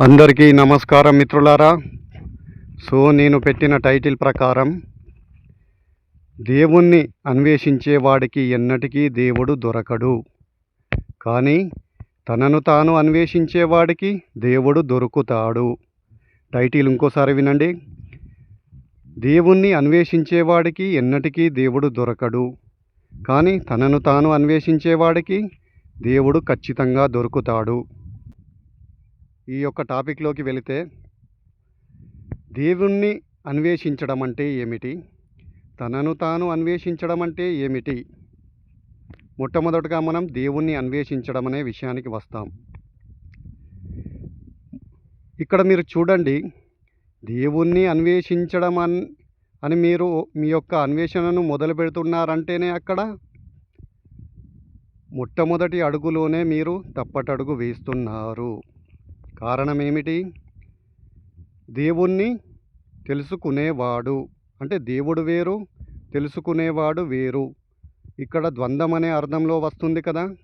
అందరికీ నమస్కారం మిత్రులారా. సో నేను పెట్టిన టైటిల్ ప్రకారం దేవుణ్ణి అన్వేషించే వాడికి ఎన్నటికీ దేవుడు దొరకడు. కానీ తనను తాను అన్వేషించేవాడికి దేవుడు దొరుకుతాడు. టైటిల్ ఇంకోసారి వినండి. దేవుణ్ణి అన్వేషించేవాడికి ఎన్నటికీ దేవుడు దొరకడు. కానీ తనను తాను అన్వేషించేవాడికి దేవుడు ఖచ్చితంగా దొరుకుతాడు. ఈ యొక్క టాపిక్లోకి వెళితే దేవుణ్ణి అన్వేషించడం అంటే ఏమిటి? తనను తాను అన్వేషించడం అంటే ఏమిటి? మొట్టమొదటగా మనం దేవుణ్ణి అన్వేషించడం అనే విషయానికి వస్తాం. ఇక్కడ మీరు చూడండి దేవుణ్ణి అన్వేషించడం అన్ అని మీరు మీ యొక్క అన్వేషణను మొదలు పెడుతున్నారంటేనే అక్కడ మొట్టమొదటి అడుగులోనే మీరు తప్పటడుగు వేస్తున్నారు. కారణం ఏమిటి దేవుణ్ణి తెలుసుకునేవాడు. అంటే దేవుడు వేరు తెలుసుకునేవాడు వేరు. ఇక్కడ ద్వంద్వం అనే అర్థంలో వస్తుంది కదా?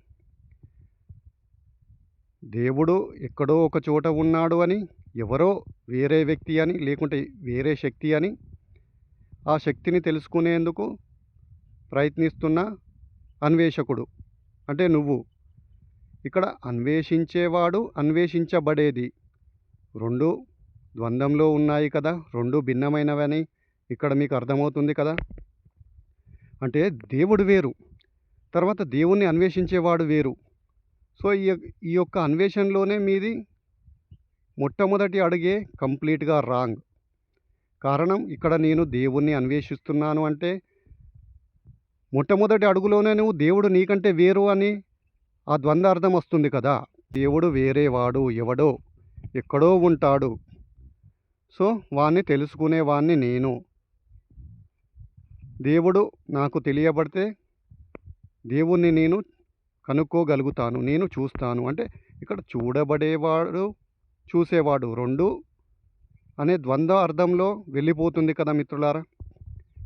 దేవుడు ఎక్కడో ఒక చోట ఉన్నాడు అని ఎవరో వేరే వ్యక్తి అని లేకుంటే వేరే శక్తి అని ఆ శక్తిని తెలుసుకునేందుకు ప్రయత్నిస్తున్న అన్వేషకుడు. అంటే నువ్వు. ఇక్కడ అన్వేషించేవాడు అన్వేషించబడేది. రెండు ద్వంద్వంలో ఉన్నాయి కదా రెండు భిన్నమైనవని ఇక్కడ మీకు అర్థమవుతుంది కదా? అంటే దేవుడు వేరు తర్వాత దేవుణ్ణి అన్వేషించేవాడు వేరు. సో ఈ ఈ యొక్క అన్వేషణలోనే మీది మొట్టమొదటి అడుగే కంప్లీట్గా రాంగ్. కారణం ఇక్కడ నేను దేవుణ్ణి అన్వేషిస్తున్నాను అంటే మొట్టమొదటి అడుగులోనే నువ్వు దేవుడు నీకంటే వేరు అని ఆ ద్వంద్వార్థం వస్తుంది కదా. దేవుడు వేరేవాడు ఎవడో ఎక్కడో ఉంటాడు. సో వాణ్ణి తెలుసుకునేవాణ్ణి నేను. దేవుడు నాకు తెలియబడితే దేవుణ్ణి నేను కనుక్కోగలుగుతాను నేను చూస్తాను. అంటే ఇక్కడ చూడబడేవాడు చూసేవాడు రెండు అనే ద్వంద్వ అర్థంలో వెళ్ళిపోతుంది కదా మిత్రులారా.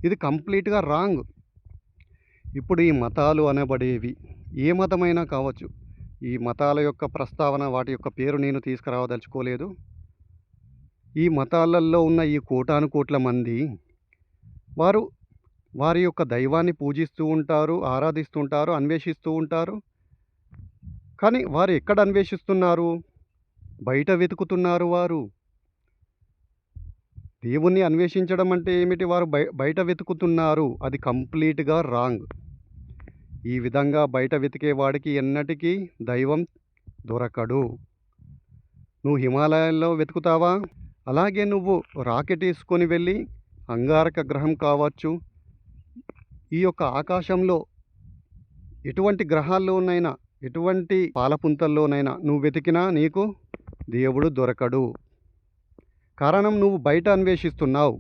ఇది కంప్లీట్గా రాంగ్. ఇప్పుడు ఈ మతాలు అనబడేవి. ఏ మతమైనా కావచ్చు. ఈ మతాల యొక్క ప్రస్తావన వాటి యొక్క పేరు నేను తీసుకురావదలుచుకోలేదు. ఈ మతాలలో ఉన్న ఈ కోటాను కోట్ల మంది వారు వారి యొక్క దైవాన్ని పూజిస్తూ ఉంటారు ఆరాధిస్తుంటారు అన్వేషిస్తూ ఉంటారు. కానీ వారు ఎక్కడ అన్వేషిస్తున్నారు? బయట వెతుకుతున్నారు వారు. దేవుణ్ణి అన్వేషించడం అంటే ఏమిటి? వారు బయ బయట వెతుకుతున్నారు. అది కంప్లీట్గా రాంగ్. ఈ విధంగా బయట వెతికే వాడికి ఎన్నటికీ దైవం దొరకడు. నువ్వు హిమాలయాల్లో వెతుకుతావా? అలాగే నువ్వు రాకెట్ వేసుకొని వెళ్ళి అంగారక గ్రహం కావచ్చు. ఈ యొక్క ఆకాశంలో ఎటువంటి గ్రహాల్లోనైనా ఎటువంటి పాలపుంతల్లోనైనా నువ్వు వెతికినా నీకు దేవుడు దొరకడు. కారణం నువ్వు బయట అన్వేషిస్తున్నావు.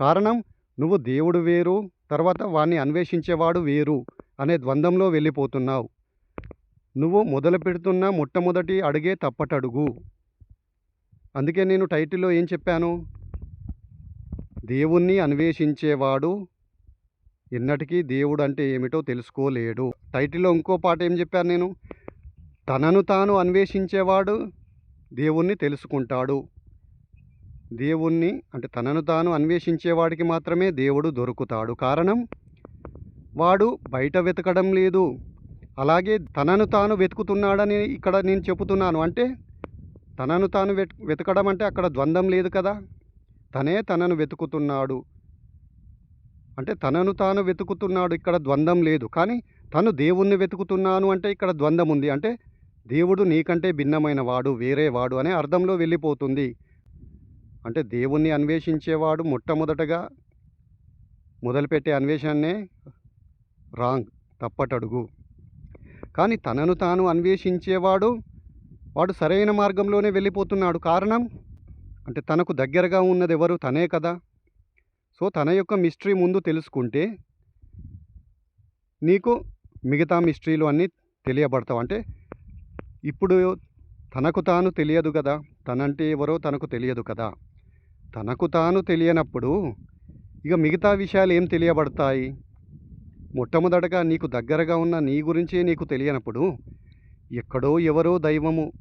కారణం నువ్వు దేవుడు వేరు తర్వాత వాణ్ణి అన్వేషించేవాడు వేరు అనే ద్వంద్వంలో వెళ్ళిపోతున్నావు. నువ్వు మొదలు పెడుతున్న మొట్టమొదటి అడుగే తప్పటడుగు. అందుకే నేను టైటిల్లో ఏం చెప్పాను? దేవుణ్ణి అన్వేషించేవాడు ఎన్నటికీ దేవుడు అంటే ఏమిటో తెలుసుకోలేడు. టైటిల్లో ఇంకో పాట ఏం చెప్పాను నేను? తనను తాను అన్వేషించేవాడు దేవుణ్ణి తెలుసుకుంటాడు. దేవుణ్ణి అంటే తనను తాను అన్వేషించేవాడికి మాత్రమే దేవుడు దొరుకుతాడు. కారణం? వాడు బయట వెతకడం లేదు. అలాగే తనను తాను వెతుకుతున్నాడని ఇక్కడ నేను చెబుతున్నాను. అంటే తనను తాను వెత్ వెతకడం అంటే అక్కడ ద్వంద్వం లేదు కదా? తనే తనను వెతుకుతున్నాడు. అంటే తనను తాను వెతుకుతున్నాడు ఇక్కడ ద్వంద్వం లేదు. కానీ తను దేవుణ్ణి వెతుకుతున్నాను అంటే ఇక్కడ ద్వంద్వం ఉంది. అంటే దేవుడు నీకంటే భిన్నమైన వాడు వేరే వాడు అనే అర్థంలో వెళ్ళిపోతుంది. అంటే దేవుణ్ణి అన్వేషించేవాడు మొట్టమొదటగా మొదలుపెట్టే అన్వేషణనే రాంగ్ తప్పటడుగు. కానీ తనను తాను అన్వేషించేవాడు వాడు సరైన మార్గంలోనే వెళ్ళిపోతున్నాడు. కారణం? అంటే తనకు దగ్గరగా ఉన్నది ఎవరు తనే కదా. సో తన యొక్క మిస్టరీ ముందు తెలుసుకుంటే నీకు మిగతా మిస్టరీలు అన్నీ తెలియబడతావు. అంటే ఇప్పుడు తనకు తాను తెలియదు కదా. తనంటే ఎవరో తనకు తెలియదు కదా. తనకు తాను తెలియనప్పుడు ఇక మిగతా విషయాలు ఏం తెలియబడతాయి? మొట్టమొదటగా నీకు దగ్గరగా ఉన్న నీ గురించే నీకు తెలియనప్పుడు ఎక్కడో ఎవరో దైవము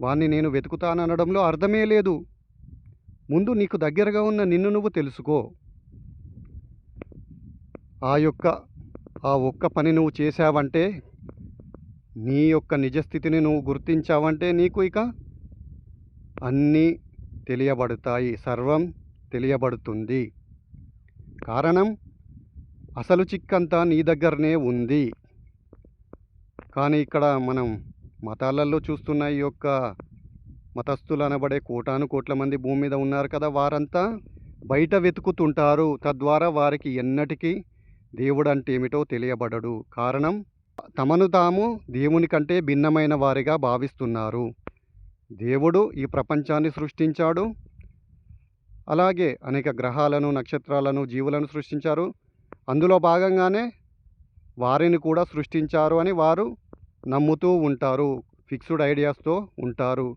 వాణ్ణి నేను వెతుకుతాననడంలో అర్థమే లేదు. ముందు నీకు దగ్గరగా ఉన్న నిన్ను నువ్వు తెలుసుకో. ఆ యొక్క ఆ ఒక్క పని నువ్వు చేశావంటే నీ యొక్క నిజస్థితిని నువ్వు గుర్తించావంటే నీకు ఇక అన్నీ తెలియబడతాయి. సర్వం తెలియబడుతుంది. కారణం అసలు చిక్కంతా నీ దగ్గరనే ఉంది. కానీ ఇక్కడ మనం మతాలలో చూస్తున్న ఈ యొక్క మతస్థులు అనబడే కోటాను కోట్ల మంది భూమి మీద ఉన్నారు కదా. వారంతా బయట వెతుకుతుంటారు. తద్వారా వారికి ఎన్నటికీ దేవుడు అంటే ఏమిటో తెలియబడడు. కారణం తమను తాము దేవుని కంటే భిన్నమైన వారిగా భావిస్తున్నారు. దేవుడు ఈ ప్రపంచాన్ని సృష్టించాడు. అలాగే అనేక గ్రహాలను నక్షత్రాలను జీవులను సృష్టించారు. అందులో భాగంగానే వారిని కూడా సృష్టించారు అని వారు నమ్ముతూ ఉంటారు. ఫిక్స్డ్ ఐడియాస్తో ఉంటారు.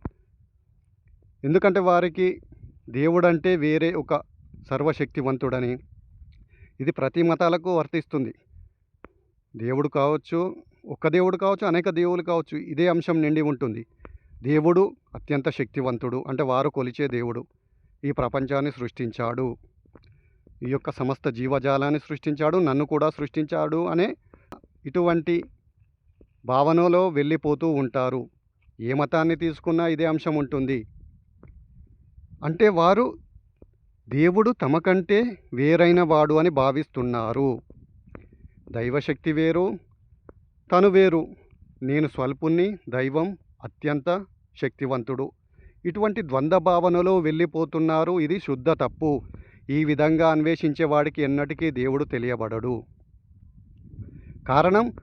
ఎందుకంటే వారికి దేవుడంటే వేరే ఒక సర్వశక్తివంతుడని ఇది ప్రతి మతాలకు వర్తిస్తుంది. దేవుడు కావచ్చు ఒక్క దేవుడు కావచ్చు అనేక దేవులు కావచ్చు ఇదే అంశం నిండి ఉంటుంది. దేవుడు అత్యంత శక్తివంతుడు అంటే వారు కొలిచే దేవుడు. ఈ ప్రపంచాన్ని సృష్టించాడు. ఈ యొక్క సమస్త జీవజాలాన్ని సృష్టించాడు. నన్ను కూడా సృష్టించాడు అనే ఇటువంటి భావనలో వెళ్ళిపోతూ ఉంటారు. ఏ మతాన్ని తీసుకున్నా ఇదే అంశం ఉంటుంది. అంటే వారు దేవుడు తమకంటే వేరైన వాడు అని భావిస్తున్నారు. దైవశక్తి వేరు తను వేరు. నేను స్వల్పుణ్ణి దైవం అత్యంత శక్తివంతుడు. ఇటువంటి ద్వంద్వ భావనలో వెళ్ళిపోతున్నారు ఇది శుద్ధ తప్పు. ఈ విధంగా అన్వేషించే వాడికి ఎన్నటికీ దేవుడు తెలియబడడు. కారణం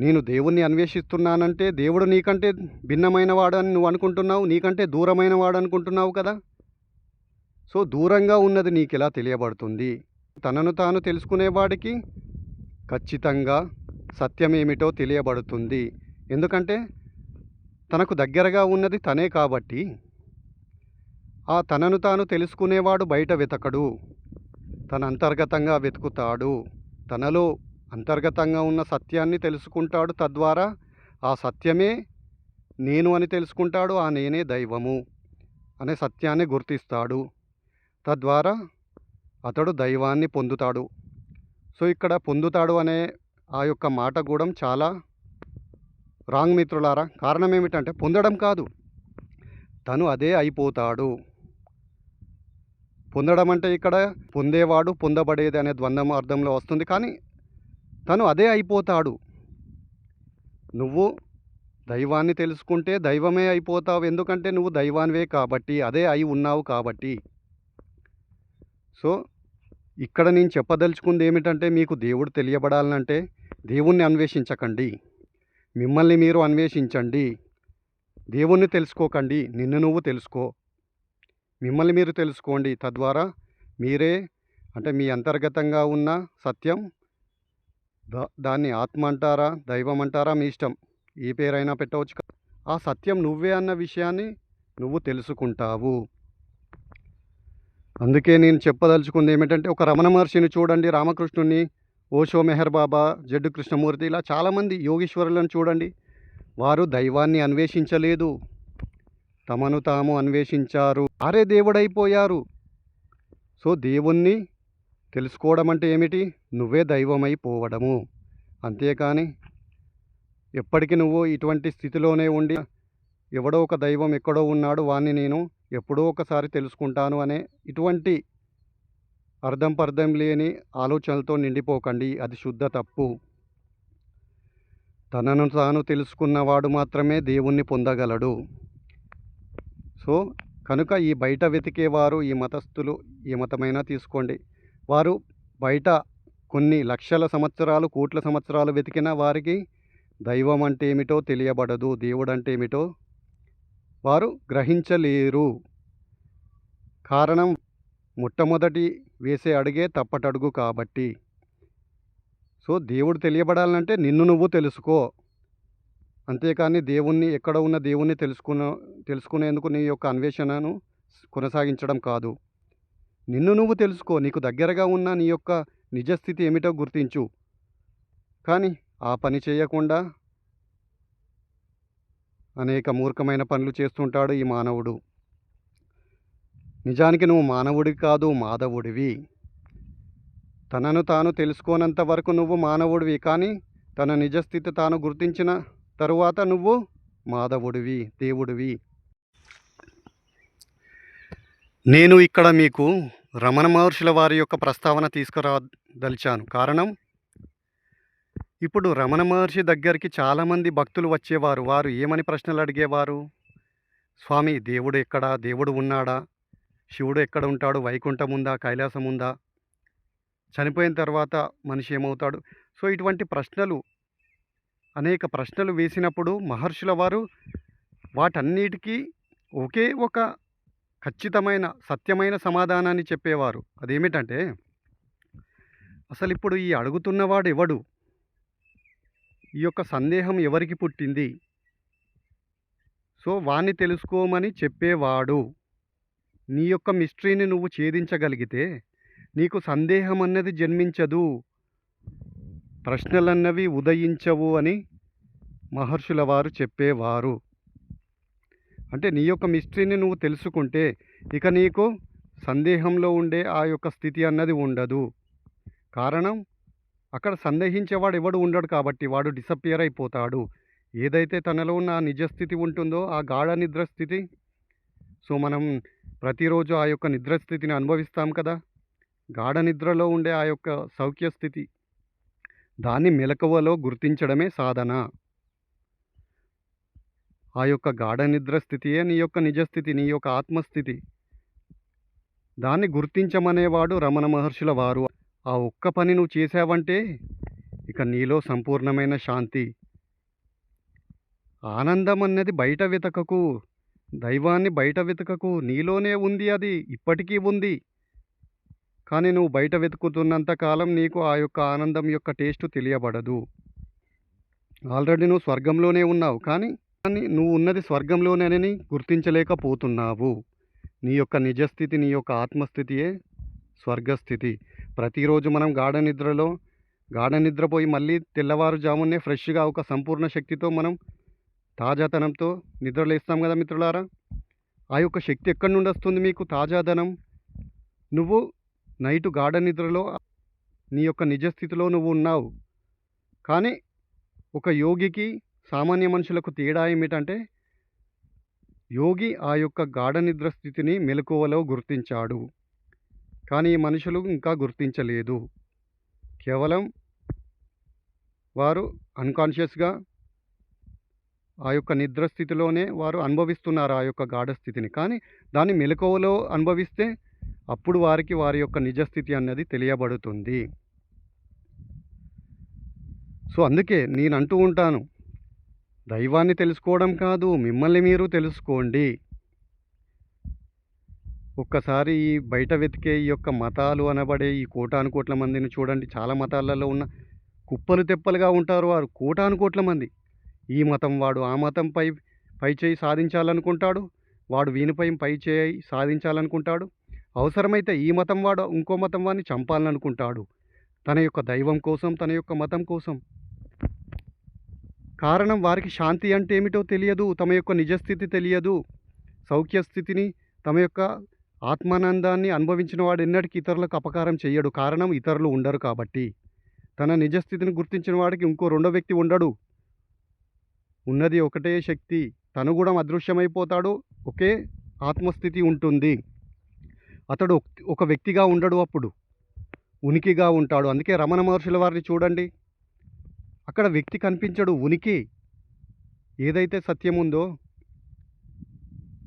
నేను దేవుణ్ణి అన్వేషిస్తున్నానంటే దేవుడు నీకంటే భిన్నమైనవాడు అని నువ్వు అనుకుంటున్నావు నీకంటే దూరమైన వాడు అనుకుంటున్నావు కదా? సో దూరంగా ఉన్నది నీకు ఎలా తెలియబడుతుంది? తనను తాను తెలుసుకునేవాడికి ఖచ్చితంగా సత్యం ఏమిటో తెలియబడుతుంది. ఎందుకంటే తనకు దగ్గరగా ఉన్నది తనే కాబట్టి. ఆ తనను తాను తెలుసుకునేవాడు బయట వెతకడు. తన అంతర్గతంగా వెతుకుతాడు. తనలో అంతర్గతంగా ఉన్న సత్యాన్ని తెలుసుకుంటాడు తద్వారా ఆ సత్యమే నేను అని తెలుసుకుంటాడు ఆ నేనే దైవము అనే సత్యాన్ని గుర్తిస్తాడు. తద్వారా అతడు దైవాన్ని పొందుతాడు. సో ఇక్కడ పొందుతాడు అనే ఆ యొక్క మాట కూడా చాలా రాంగ్ మిత్రులారా కారణం ఏమిటంటే పొందడం కాదు. తను అదే అయిపోతాడు. పొందడం అంటే ఇక్కడ పొందేవాడు పొందబడేది అనే ద్వంద్వం అర్థంలో వస్తుంది. కానీ తను అదే అయిపోతాడు. నువ్వు దైవాన్ని తెలుసుకుంటే దైవమే అయిపోతావు. ఎందుకంటే నువ్వు దైవానివే కాబట్టి అదే అయి ఉన్నావు కాబట్టి. సో ఇక్కడ నేను చెప్పదలుచుకుంది ఏమిటంటే మీకు దేవుడు తెలియబడాలంటే దేవుణ్ణి అన్వేషించకండి. మిమ్మల్ని మీరు అన్వేషించండి. దేవుణ్ణి తెలుసుకోకండి నిన్ను నువ్వు తెలుసుకో. మిమ్మల్ని మీరు తెలుసుకోండి. తద్వారా మీరే అంటే మీ అంతర్గతంగా ఉన్న సత్యం దా దాన్ని ఆత్మ అంటారా దైవం అంటారా మీ ఇష్టం. ఏ పేరైనా పెట్టవచ్చు ఆ సత్యం నువ్వే అన్న విషయాన్ని నువ్వు తెలుసుకుంటావు. అందుకే నేను చెప్పదలుచుకుంది ఏమిటంటే ఒక రమణ మహర్షిని చూడండి రామకృష్ణుని ఓషో మెహర్ బాబా జడ్డు కృష్ణమూర్తి ఇలా చాలామంది యోగీశ్వరులను చూడండి. వారు దైవాన్ని అన్వేషించలేదు. తమను తాము అన్వేషించారు. అరే దేవుడైపోయారు. సో దేవుణ్ణి తెలుసుకోవడం అంటే ఏమిటి? నువ్వే దైవమైపోవడము. అంతేకాని ఎప్పటికీ నువ్వు ఇటువంటి స్థితిలోనే ఉండి ఎవడో ఒక దైవం ఎక్కడో ఉన్నాడు వాణ్ణి నేను ఎప్పుడో ఒకసారి తెలుసుకుంటాను అనే ఇటువంటి అర్థం పర్థం లేని ఆలోచనలతో నిండిపోకండి. అది శుద్ధ తప్పు. తనను తాను తెలుసుకున్నవాడు మాత్రమే దేవుణ్ణి పొందగలడు. సో కనుక ఈ బయట వెతికేవారు ఈ మతస్థులు ఏ మతమైనా తీసుకోండి. వారు బయట కొన్ని లక్షల సంవత్సరాలు కోట్ల సంవత్సరాలు వెతికిన వారికి దైవం అంటే ఏమిటో తెలియబడదు దేవుడు అంటే ఏమిటో వారు గ్రహించలేరు. కారణం మొట్టమొదటి వేసే అడుగే తప్పటడుగు కాబట్టి. సో దేవుడు తెలియబడాలంటే నిన్ను నువ్వు తెలుసుకో. అంతేకాని దేవుణ్ణి ఎక్కడ ఉన్న దేవుణ్ణి తెలుసుకున్న తెలుసుకునేందుకు నీ యొక్క అన్వేషణను కొనసాగించడం కాదు. నిన్ను నువ్వు తెలుసుకో నీకు దగ్గరగా ఉన్న నీ యొక్క నిజస్థితి ఏమిటో గుర్తించు. కానీ ఆ పని చేయకుండా అనేక మూర్ఖమైన పనులు చేస్తుంటాడు ఈ మానవుడు. నిజానికి నువ్వు మానవుడి కాదు మాధవుడివి. తనను తాను తెలుసుకోనంత వరకు నువ్వు మానవుడివి కానీ తన నిజస్థితి తాను గుర్తించిన తరువాత నువ్వు మాధవుడివి దేవుడివి. నేను ఇక్కడ మీకు రమణ మహర్షుల వారి యొక్క ప్రస్తావన తీసుకురాదలిచాను. కారణం? ఇప్పుడు రమణ మహర్షి దగ్గరికి చాలామంది భక్తులు వచ్చేవారు. వారు ఏమని ప్రశ్నలు అడిగేవారు? స్వామి దేవుడు ఎక్కడా? దేవుడు ఉన్నాడా? శివుడు ఎక్కడ ఉంటాడు? వైకుంఠం ఉందా? కైలాసం ఉందా? చనిపోయిన తర్వాత మనిషి ఏమవుతాడు? సో ఇటువంటి ప్రశ్నలు అనేక ప్రశ్నలు వేసినప్పుడు మహర్షుల వారు వాటన్నిటికీ ఒకే ఒక ఖచ్చితమైన సత్యమైన సమాధానాన్ని చెప్పేవారు. అదేమిటంటే అసలు ఇప్పుడు ఈ అడుగుతున్నవాడు ఎవడు? ఈ యొక్క సందేహం ఎవరికి పుట్టింది? సో వాణ్ణి తెలుసుకోమని చెప్పేవాడు. నీ యొక్క మిస్టరీని నువ్వు ఛేదించగలిగితే నీకు సందేహం అన్నది జన్మించదు. ప్రశ్నలన్నవి ఉదయించవు అని మహర్షుల వారు చెప్పేవారు. అంటే నీ యొక్క మిస్టరీని నువ్వు తెలుసుకుంటే ఇక నీకు సందేహంలో ఉండే ఆ యొక్క స్థితి అన్నది ఉండదు. కారణం అక్కడ సందేహించేవాడు ఎవడు ఉండడు కాబట్టి వాడు డిసప్పియర్ అయిపోతాడు. ఏదైతే తనలో ఉన్న ఆ నిజస్థితి ఉంటుందో ఆ గాఢ నిద్ర స్థితి సో మనం ప్రతిరోజు ఆ యొక్క నిద్ర స్థితిని అనుభవిస్తాం కదా? గాఢ నిద్రలో ఉండే ఆ యొక్క సౌఖ్య స్థితి. దాన్ని మెలకువలో గుర్తించడమే సాధన. ఆ యొక్క గాఢ నిద్ర స్థితియే నీ యొక్క నిజస్థితి నీ యొక్క ఆత్మస్థితి. దాన్ని గుర్తించమనేవాడు రమణ మహర్షుల వారు. ఆ ఒక్క పని నువ్వు చేసావంటే ఇక నీలో సంపూర్ణమైన శాంతి. ఆనందం అన్నది బయట వెతకకు దైవాన్ని బయట వెతకకు నీలోనే ఉంది అది ఇప్పటికీ ఉంది. కానీ నువ్వు బయట వెతుకుతున్నంత కాలం నీకు ఆ యొక్క ఆనందం యొక్క టేస్ట్ తెలియబడదు. ఆల్రెడీ నువ్వు స్వర్గంలోనే ఉన్నావు కానీ కానీ నువ్వు ఉన్నది స్వర్గంలోనేనని గుర్తించలేకపోతున్నావు. నీ యొక్క నిజస్థితి నీ యొక్క ఆత్మస్థితియే స్వర్గస్థితి. ప్రతిరోజు మనం గాఢ నిద్రలో గాఢ నిద్రపోయి మళ్ళీ తెల్లవారుజామునే ఫ్రెష్గా ఒక సంపూర్ణ శక్తితో మనం తాజాతనంతో నిద్రలేస్తాం కదా మిత్రులారా? ఆ యొక్క శక్తి ఎక్కడి నుండి వస్తుంది మీకు తాజాదనం? నువ్వు నైట్ గాఢ నిద్రలో నీ యొక్క నిజస్థితిలో నువ్వు ఉన్నావు. కానీ ఒక యోగికి సామాన్య మనుషులకు తేడా ఏమిటంటే యోగి ఆ యొక్క గాఢ నిద్ర స్థితిని మెలకువలో గుర్తించాడు. కానీ ఈ మనుషులు ఇంకా గుర్తించలేదు. కేవలం వారు అన్కాన్షియస్గా ఆ యొక్క నిద్ర స్థితిలోనే వారు అనుభవిస్తున్నారు ఆ యొక్క గాఢ స్థితిని కానీ దాన్ని మెలకువలో అనుభవిస్తే అప్పుడు వారికి వారి యొక్క నిజస్థితి అన్నది తెలియబడుతుంది. సో అందుకే నేను అంటూ ఉంటాను. దైవాన్ని తెలుసుకోవడం కాదు మిమ్మల్ని మీరు తెలుసుకోండి. ఒక్కసారి ఈ బయట వెతికే ఈ యొక్క మతాలు అనబడే ఈ కోటాను కోట్ల మందిని చూడండి. చాలా మతాలలో ఉన్న కుప్పలు తెప్పలుగా ఉంటారు వారు. కోటాను కోట్ల మంది. ఈ మతం వాడు ఆ మతంపై పై చేయి సాధించాలనుకుంటాడు వాడు వీనిపై పై చేయి సాధించాలనుకుంటాడు. అవసరమైతే ఈ మతం వాడు ఇంకో మతం వాడిని చంపాలనుకుంటాడు. తన యొక్క దైవం కోసం తన యొక్క మతం కోసం. కారణం వారికి శాంతి అంటే ఏమిటో తెలియదు తమ యొక్క నిజస్థితి తెలియదు. సౌఖ్య స్థితిని తమ యొక్క ఆత్మానందాన్ని అనుభవించిన వాడు ఎన్నటికీ ఇతరులకు అపకారం చేయడు. కారణం ఇతరులు ఉండరు కాబట్టి. తన నిజస్థితిని గుర్తించిన వాడికి ఇంకో రెండో వ్యక్తి ఉండడు. ఉన్నది ఒకటే శక్తి. తను కూడా అదృశ్యమైపోతాడు. ఒకే ఆత్మస్థితి ఉంటుంది. అతడు ఒక వ్యక్తిగా ఉండడు అప్పుడు. ఉనికిగా ఉంటాడు. అందుకే రమణ మహర్షుల వారిని చూడండి. అక్కడ వ్యక్తి కనిపించడు. ఉనికి. ఏదైతే సత్యం ఉందో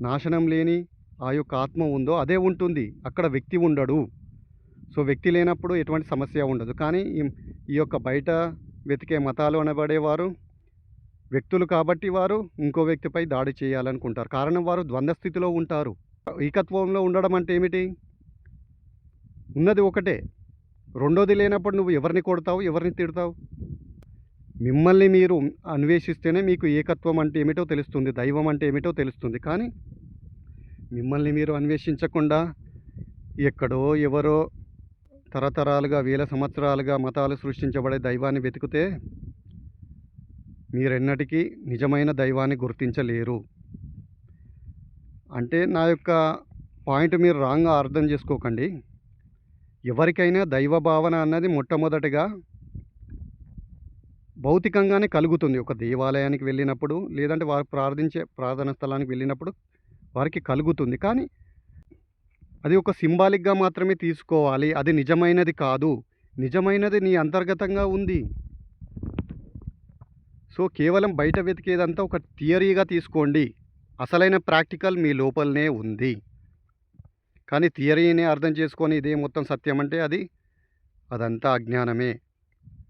నాశనం లేని ఆ యొక్క ఆత్మ ఉందో అదే ఉంటుంది. అక్కడ వ్యక్తి ఉండడు. సో వ్యక్తి లేనప్పుడు ఎటువంటి సమస్య ఉండదు. కానీ ఈ- ఈ యొక్క బయట వెతికే మతాలు అనబడేవారు వ్యక్తులు కాబట్టి వారు ఇంకో వ్యక్తిపై దాడి చేయాలనుకుంటారు. కారణం వారు ద్వంద్వ స్థితిలో ఉంటారు. ఏకత్వంలో ఉండడం అంటే ఏమిటి? ఉన్నది ఒకటే. రెండోది లేనప్పుడు నువ్వు ఎవరిని కొడతావు ఎవరిని తిడతావు? మిమ్మల్ని మీరు అన్వేషిస్తేనే మీకు ఏకత్వం అంటే ఏమిటో తెలుస్తుంది దైవం అంటే ఏమిటో తెలుస్తుంది. కానీ మిమ్మల్ని మీరు అన్వేషించకుండా ఎక్కడో ఎవరో తరతరాలుగా వేల సంవత్సరాలుగా మతాలు సృష్టించబడే దైవాన్ని వెతికితే మీరెన్నటికీ నిజమైన దైవాన్ని గుర్తించలేరు. అంటే నా యొక్క పాయింట్ మీరు రాంగ్గా అర్థం చేసుకోకండి. ఎవరికైనా దైవ భావన అన్నది మొట్టమొదటిగా భౌతికంగానే కలుగుతుంది. ఒక దేవాలయానికి వెళ్ళినప్పుడు లేదంటే వారు ప్రార్థించే ప్రార్థన స్థలానికి వెళ్ళినప్పుడు వారికి కలుగుతుంది. కానీ అది ఒక సింబాలిక్గా మాత్రమే తీసుకోవాలి. అది నిజమైనది కాదు. నిజమైనది నీ అంతర్గతంగా ఉంది. సో కేవలం బయట వెతికేదంతా ఒక థియరీగా తీసుకోండి. అసలైన ప్రాక్టికల్ మీ లోపలనే ఉంది. కానీ థియరీని అర్థం చేసుకొని ఇదే మొత్తం సత్యం అంటే అది అదంతా అజ్ఞానమే.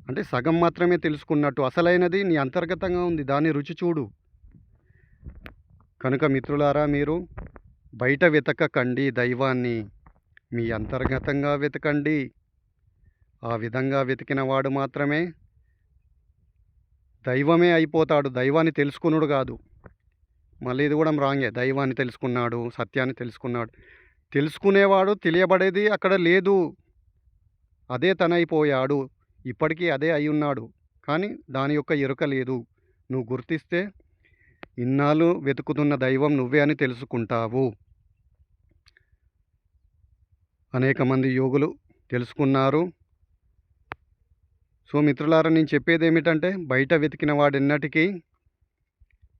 అంటే సగం మాత్రమే తెలుసుకున్నట్టు అసలైనది నీ అంతర్గతంగా ఉంది దాన్ని రుచి చూడు. కనుక మిత్రులారా మీరు బయట వెతకకండి దైవాన్ని మీ అంతర్గతంగా వెతకండి. ఆ విధంగా వెతికిన వాడు మాత్రమే దైవమే అయిపోతాడు దైవాన్ని తెలుసుకున్నాడు కాదు. మళ్ళీ ఇది కూడా రాంగే. దైవాన్ని తెలుసుకున్నాడు సత్యాన్ని తెలుసుకున్నాడు. తెలుసుకునేవాడు తెలియబడేది అక్కడ లేదు. అదే తనైపోయాడు. ఇప్పటికీ అదే అయి ఉన్నాడు కానీ దాని యొక్క ఎరుక లేదు. నువ్వు గుర్తిస్తే ఇన్నాళ్ళు వెతుకుతున్న దైవం నువ్వే అని తెలుసుకుంటావు. అనేక మంది యోగులు తెలుసుకున్నారు. సో మిత్రులారా నేను చెప్పేది ఏమిటంటే బయట వెతికిన వాడెన్నటికీ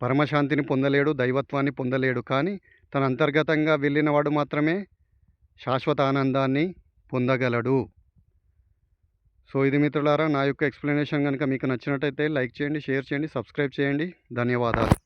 పరమశాంతిని పొందలేడు దైవత్వాన్ని పొందలేడు. కానీ తన అంతర్గతంగా వెళ్ళినవాడు మాత్రమే శాశ్వత ఆనందాన్ని పొందగలడు. సో ఇది మిత్రులారా నా యొక్క ఎక్స్ప్లెనేషన్ కనుక మీకు నచ్చినట్టయితే లైక్ చేయండి షేర్ చేయండి సబ్స్క్రైబ్ చేయండి. ధన్యవాదాలు.